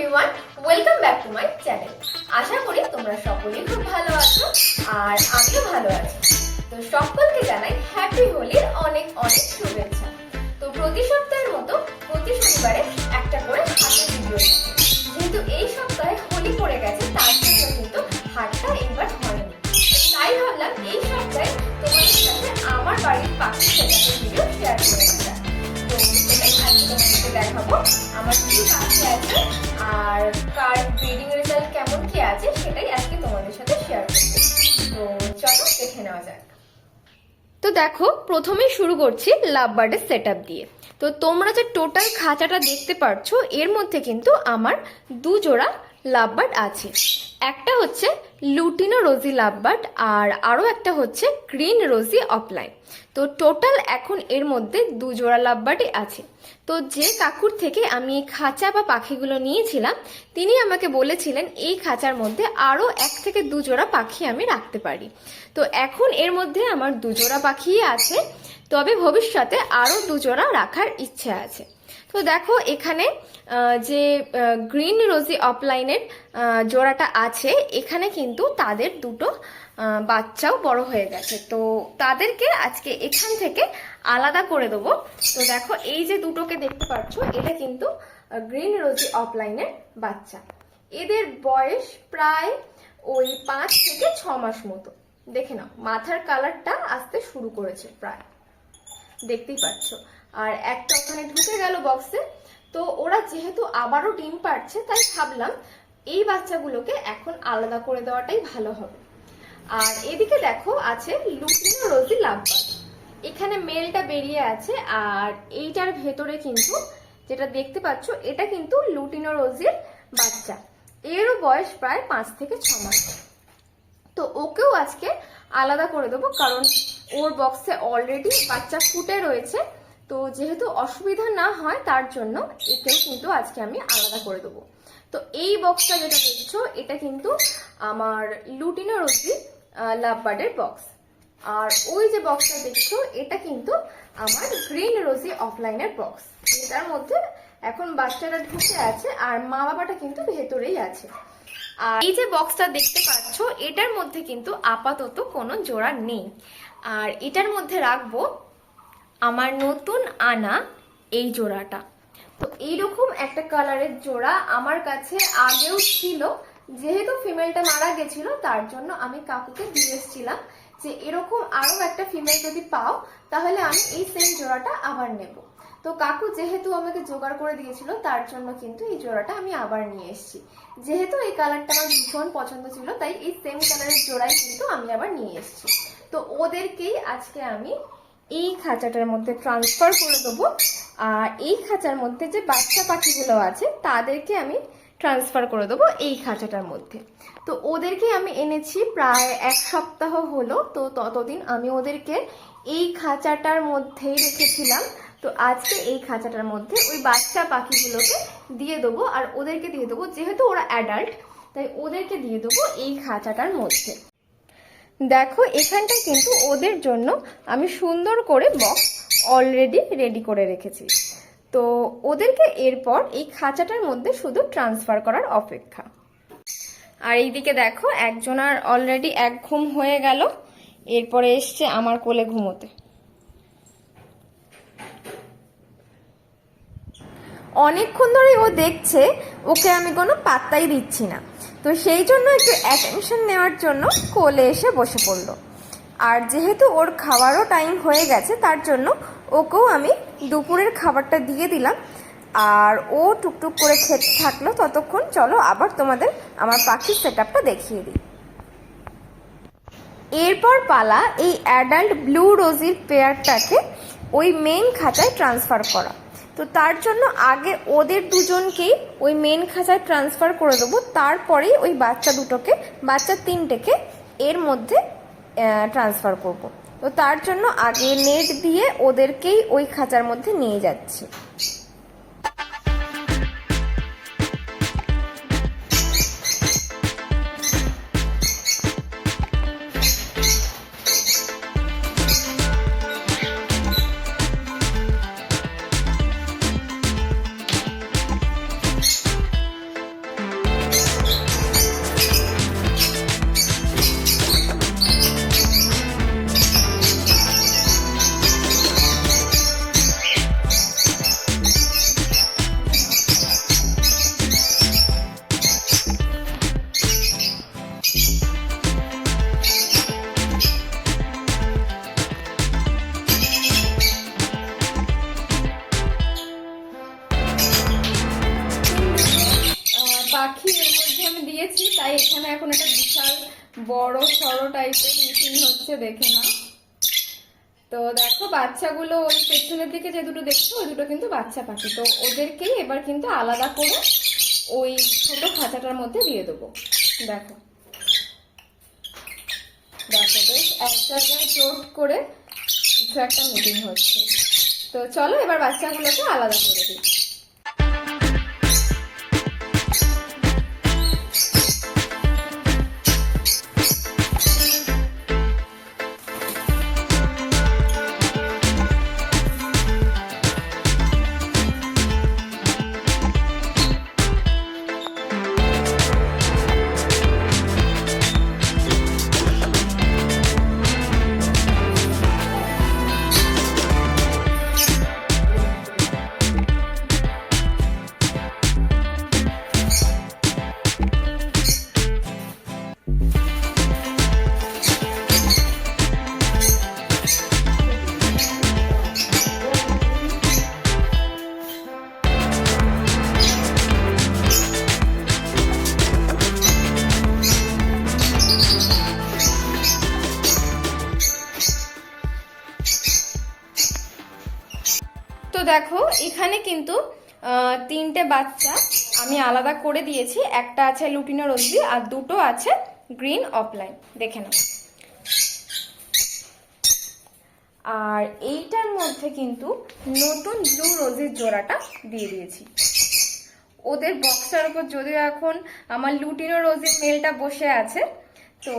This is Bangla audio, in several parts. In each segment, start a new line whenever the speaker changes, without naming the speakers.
Everyone welcome back to my channel আশা করি তোমরা সকলেই খুব ভালো আছো আর আমিও ভালো আছি। তো সকলকে জানাই হ্যাপি হোলির অনেক অনেক শুভেচ্ছা। তো প্রতি সপ্তাহের মতো প্রতি শনিবারে একটা করে হাতের ভিডিও। যেহেতু এই সপ্তাহে হোলি পড়ে গেছে, তার জন্য কিন্তু হাটটা এবার হয়নি। তাই ভাবলাম এই সপ্তাহে তোমাদের সাথে আমার বাড়ির পাখি সেটাকে ভিডিও শেয়ার করে দেখাবো। আমার কি পাখি আছে আর কার ব্রিডিং রেজাল্ট কেমন কি আছে সেটাই আজকে তোমাদের সাথে শেয়ার করব তো চলো দেখে নেওয়া যাক। তো দেখো, প্রথমেই শুরু করছি লাভ বার্ডের সেট দিয়ে। তো তোমরা যে টোটাল খাঁচাটা দেখতে পারছ, এর মধ্যে কিন্তু আমার দু জোড়া লাভ বার্ড আছে। একটা হচ্ছে লুটিনো রোজি লাভ বার্ড আর আরও একটা হচ্ছে গ্রিন রোজি অফলাইন তো টোটাল এখন এর মধ্যে দু জোড়া লাভ বার্ডই আছে। তো যে কাকুর থেকে আমি এই খাঁচা বা পাখিগুলো নিয়েছিলাম, তিনি আমাকে বলেছিলেন এই খাঁচার মধ্যে আরও এক থেকে দু জোড়া পাখি আমি রাখতে পারি। তো এখন এর মধ্যে আমার দু জোড়া পাখি আছে, তবে ভবিষ্যতে আরও দু জোড়া রাখার ইচ্ছে আছে। তো দেখো এখানে যে গ্রিন রোজি অফলাইনের জোড়াটা আছে, এখানে কিন্তু তাদের দুটো বাচ্চাও বড় হয়ে গেছে। তো তাদেরকে আজকে এখান থেকে আলাদা করে দেবো। তো দেখো, এই যে দুটোকে দেখতে পাচ্ছ, এটা কিন্তু গ্রিন রোজি অফলাইনের বাচ্চা। এদের বয়স প্রায় ওই পাঁচ থেকে ছ মাস মতো। দেখে নাও, মাথার কালারটা আসতে শুরু করেছে প্রায়। দেখতেই পাচ্ছ। আর একটা ওখানে ঢুকে গেল বক্সে তো ওরা যেহেতু আবারও ডিম পারছে তাই ভাবলাম এই বাচ্চাগুলোকে এখন আলাদা করে দেওয়াটাই ভালো হবে। আর এদিকে দেখো আছে লুটিনো রোজি লাভবার্ড এখানে মেলটা বেরিয়ে আছে আর এইটার ভেতরে কিন্তু যেটা দেখতে পাচ্ছ, এটা কিন্তু লুটিনো রোজির বাচ্চা। এরও বয়স প্রায় পাঁচ থেকে ছ মাস। তো ওকেও আজকে আলাদা করে দেবো কারণ ওর বক্সে অলরেডি বাচ্চা ফুটে রয়েছে। তো যেহেতু অসুবিধা না হয় তার জন্য একেও কিন্তু আজকে আমি আলাদা করে দেবো। তো এই বক্সটা যেটা দেখছ, এটা কিন্তু আমার লুটিনো রোজি লাভ বার্ডের বক্স আর ওই যে বক্সটা দেখছ, এটা কিন্তু আমার গ্রিন রোজি অফলাইনের বক্স এটার মধ্যে এখন বাচ্চাটা ঢুকে আছে আর মা বাবাটা কিন্তু ভেতরেই আছে। আর এই যে বক্সটা দেখতে পাচ্ছ, এটার মধ্যে কিন্তু আপাতত কোনো জোড়া নেই। আর এটার মধ্যে রাখব আমার নতুন আনা এই জোড়াটা। তো এইরকম একটা কালারের জোড়া আমার কাছে আগেও ছিল। যেহেতু ফিমেলটা মারা গেছিল, তার জন্য আমি কাকুকে দিয়ে এসেছিলাম যে এরকম আরও একটা ফিমেল যদি পাও, তাহলে আমি এই সেম জোড়াটা আবার নেব। তো কাকু যেহেতু আমাকে জোগাড় করে দিয়েছিল, তার জন্য কিন্তু এই জোড়াটা আমি আবার নিয়ে এসেছি। যেহেতু এই কালারটা আমার ভীষণ পছন্দ ছিল, তাই এই সেম কালারের জোড়াই কিন্তু আমি আবার নিয়ে এসেছি। তো ওদেরকেই আজকে আমি এই খাঁচাটার মধ্যে ট্রান্সফার করে দেবো। আর এই খাঁচার মধ্যে যে বাচ্চা পাখিগুলো আছে, তাদেরকে আমি ট্রান্সফার করে দেবো এই খাঁচাটার মধ্যে। তো ওদেরকে আমি এনেছি প্রায় এক সপ্তাহ হলো, তো ততদিন আমি ওদেরকে এই খাঁচাটার মধ্যেই রেখেছিলাম। তো আজকে এই খাঁচাটার মধ্যে ওই বাচ্চা পাখিগুলোকে দিয়ে দেবো আর ওদেরকে দিয়ে দেবো, যেহেতু ওরা অ্যাডাল্ট তাই ওদেরকে দিয়ে দেবো এই খাঁচাটার মধ্যে। দেখো, এখানটা কিন্তু ওদের জন্য আমি সুন্দর করে বক্স অলরেডি রেডি করে রেখেছি। তো ওদেরকে এরপর এই খাঁচাটার মধ্যে শুধু ট্রান্সফার করার অপেক্ষা। আর এইদিকে দেখো, একজনার অলরেডি এক ঘুম হয়ে গেল। এরপরে এসছে আমার কোলে ঘুমোতে। অনেকক্ষণ ধরে ও দেখছে, ওকে আমি কোনো পাত্তাই দিচ্ছি না। তো সেই জন্য একটু অ্যাটেনশন নেওয়ার জন্য কোলে এসে বসে পড়ল। আর যেহেতু ওর খাওয়ারও টাইম হয়ে গেছে, তার জন্য ওকেও আমি দুপুরের খাবারটা দিয়ে দিলাম। আর ও টুকটুক করে খেতে থাকল ততক্ষণ। চলো আবার তোমাদের আমার পাখির সেট দেখিয়ে দিই। এরপর পালা এই অ্যাডাল্ট ব্লু রোজির পেয়ারটাকে ওই মেন খাঁচায় ট্রান্সফার করা। তো তার জন্য আগে ওদের দুজনকেই ওই মেন খাঁচায় ট্রান্সফার করে দেবো। তারপরেই ওই বাচ্চা দুটোকে, বাচ্চা তিনটেকে এর মধ্যে ট্রান্সফার করব। তো তার জন্য আগে নেট দিয়ে ওদেরকেই ওই খাঁচার মধ্যে নিয়ে যাচ্ছি। পাখি এর মধ্যে আমি দিয়েছি, তাই এখানে এখন একটা বিশাল বড় সড়ো টাইপের মিটিং হচ্ছে, দেখে না তো দেখো, বাচ্চাগুলো ওই পেছনের দিকে যে দুটো দেখছ, ওই দুটো কিন্তু বাচ্চা পাখি। তো ওদেরকেই এবার কিন্তু আলাদা করে ওই ছোট খাঁচাটার মধ্যে দিয়ে দেবো। দেখো। দেখো, বেশ একটা জায়গায় জোট করে কিছু একটা মিটিং হচ্ছে। তো চলো, এবার বাচ্চাগুলোকে আলাদা করে দিই। দেখো, এখানে কিন্তু তিনটে বাচ্চা আমি আলাদা করে দিয়েছি। একটা আছে লুটিনো রোজি আর দুটো আছে গ্রিন অফলাইন। দেখে নাও। আর এইটার মধ্যে কিন্তু নতুন ব্লু রোজের জোড়াটা দিয়ে দিয়েছি। ওদের বক্সটার উপর যদিও এখন আমার লুটিনো রোজের মেলটা বসে আছে, তো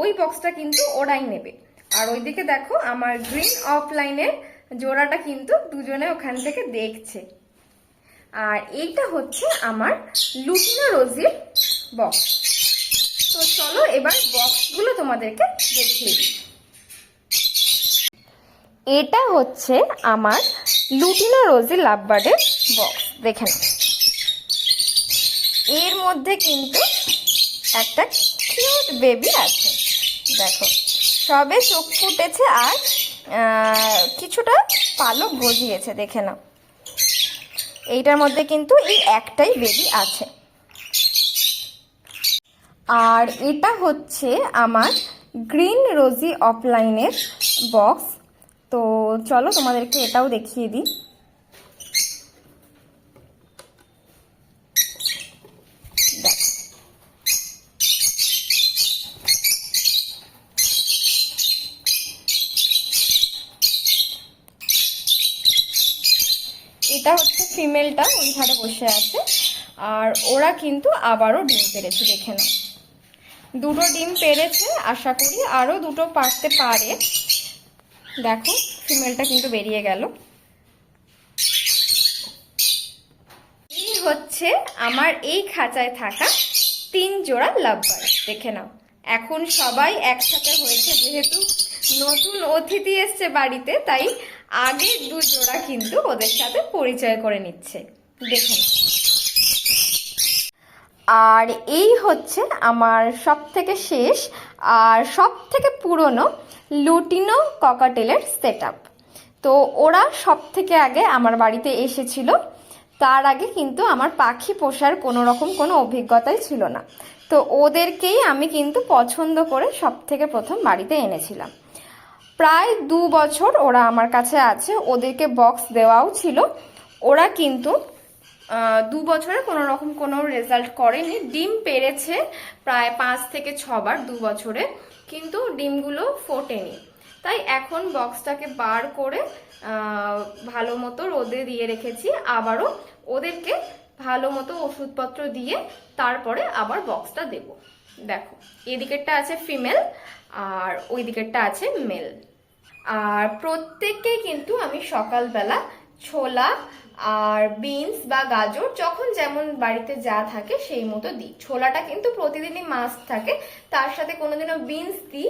ওই বক্সটা কিন্তু ওরাই নেবে। আর ওইদিকে দেখো, আমার গ্রিন অফলাইনের জোড়াটা কিন্তু দুজনে ওখান থেকে দেখছে। আর এইটা হচ্ছে আমার লুটিনো রোজের বক্স তো চলো এবার বক্সগুলো তোমাদেরকে দেখিয়ে দিই। এটা হচ্ছে আমার লুটিনো রোজি লাভবার্ডের বক্স দেখে এর মধ্যে কিন্তু একটা কিউট বেবি আছে। দেখো, সবে চোখ ফুটেছে আর কিছুটা পালক গজিয়েছে, দেখে না এইটার মধ্যে কিন্তু এই একটাই বেবি আছে। আর এটা হচ্ছে আমার গ্রিন রোজি অফলাইনের বক্স। তো চলো তোমাদেরকে এটাও দেখিয়ে দিই। এটা হচ্ছে ফিমেলটা ওই ধারে বসে আছে। আর ওরা কিন্তু আবারও ডিম পেরেছে, দেখে নাও। দুটো ডিম পেরেছে, আশা করি আরও দুটো পারতে পারে। দেখো ফিমেলটা কিন্তু বেরিয়ে গেল। এই হচ্ছে আমার এই খাঁচায় থাকা তিন জোড়া লাভবার দেখে নাও। এখন সবাই একসাথে হয়েছে, যেহেতু নতুন অতিথি এসছে বাড়িতে, তাই আগের দু জোড়া কিন্তু ওদের সাথে পরিচয় করে নিচ্ছে। দেখুন। আর এই হচ্ছে আমার সব থেকে শেষ আর সব থেকে পুরনো লুটিনো ককাটেলের সেট তো ওরা সব থেকে আগে আমার বাড়িতে এসেছিল। তার আগে কিন্তু আমার পাখি পোষার কোনো রকম কোনো অভিজ্ঞতাই ছিল না। তো ওদেরকেই আমি কিন্তু পছন্দ করে সব থেকে প্রথম বাড়িতে এনেছিলাম। প্রায় দু বছর ওরা আমার কাছে আছে, ওদেরকে বক্স দেওয়াও ছিল। ওরা কিন্তু দু বছরে কোনো রকম কোনো রেজাল্ট করেনি। ডিম পেরেছে প্রায় পাঁচ থেকে ছবার দু বছরে, কিন্তু ডিমগুলো ফোটেনি। তাই এখন বক্সটাকে বার করে ভালো মতো রোদে দিয়ে রেখেছি। আবারও ওদেরকে ভালো মতো ওষুধপত্র দিয়ে তারপরে আবার বক্সটা দেব। দেখো এই দিকেরটা আছে ফিমেল আর ওই দিকেরটা আছে মেল আর প্রত্যেককেই কিন্তু আমি সকালবেলা ছোলা আর বিনস বা গাজর যখন যেমন বাড়িতে যা থাকে সেই মতো দিই। ছোলাটা কিন্তু প্রতিদিনই মাছ থাকে। তার সাথে কোনোদিনও বিনস দিই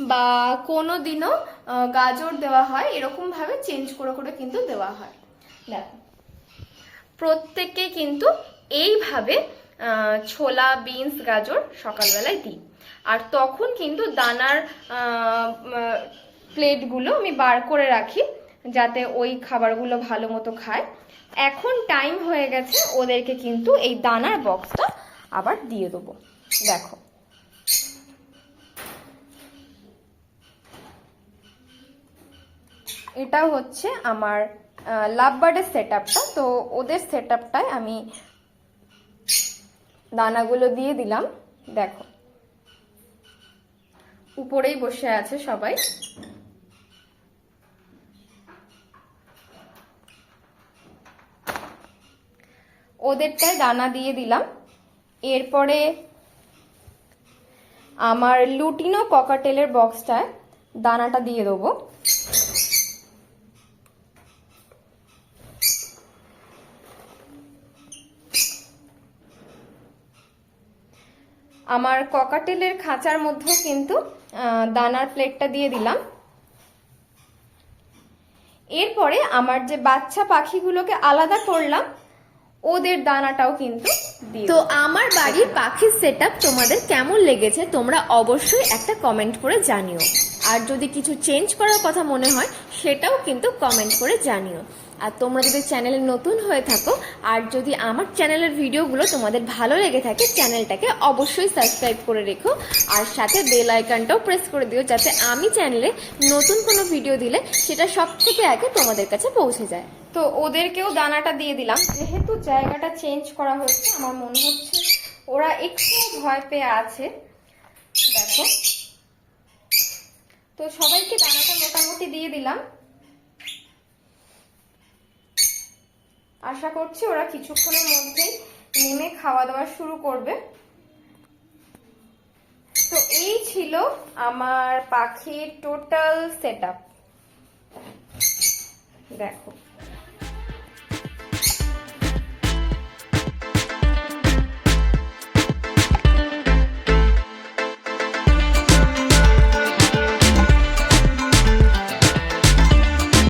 বা কোনোদিনও গাজর দেওয়া হয়। এরকম ভাবে চেঞ্জ করে করে কিন্তু দেওয়া হয়। দেখো, প্রত্যেককে কিন্তু এইভাবে ছোলা বিনস গাজর সকালবেলায় দিই। আর তখন কিন্তু দানার প্লেটগুলো আমি বার করে রাখি, যাতে ওই খাবারগুলো ভালো মতো খায়। এখন টাইম হয়ে গেছে, ওদেরকে কিন্তু এই দানার বক্সটা আবার দিয়ে দেবো। দেখো। এটা হচ্ছে আমার লাভ বার্ডের সেট তো ওদের সেট আমি দানাগুলো দিয়ে দিলাম, দেখো। উপরেই বসে আছে সবাই। ওদেরটায় দানা দিয়ে দিলাম। এরপরে আমার লুটিনো ককাটেলের বক্সটায় দানাটা দিয়ে দেবো। আমার ককাটেলের খাঁচার মধ্যেও কিন্তু দানার প্লেটটা দিয়ে দিলাম। এরপরে আমার যে বাচ্চা পাখিগুলোকে আলাদা করলাম ওদের দানাটাও কিন্তু
তো আমার বাড়ির পাখির সেট তোমাদের কেমন লেগেছে তোমরা অবশ্যই একটা কমেন্ট করে জানিও। আর যদি কিছু চেঞ্জ করার কথা মনে হয় সেটাও কিন্তু কমেন্ট করে জানিও। আর তোমরা যদি চ্যানেলে নতুন হয়ে থাকো, আর যদি আমার চ্যানেলের ভিডিওগুলো তোমাদের ভালো লেগে থাকে, চ্যানেলটাকে অবশ্যই সাবস্ক্রাইব করে রেখো। আর সাথে বেল আইকনটাও প্রেস করে দিও যাতে আমি চ্যানেলে নতুন কোনো ভিডিও দিলে সেটা সব থেকে আগে তোমাদের কাছে পৌঁছে যায়।
তো ওদেরকেও দানাটা দিয়ে দিলাম। যেহেতু জায়গাটা চেঞ্জ করা হয়েছে, আমার মনে হচ্ছে ওরা একটু ভয় পেয়ে আছে। দেখো। তো সবাইকে দানাটা মোটামুটি দিয়ে দিলাম। আশা করছি ওরা কিছুক্ষণের মধ্যেই নেমে খাওয়া দাওয়া শুরু করবে। তো এই ছিল আমার পাখির টোটাল সেট দেখো।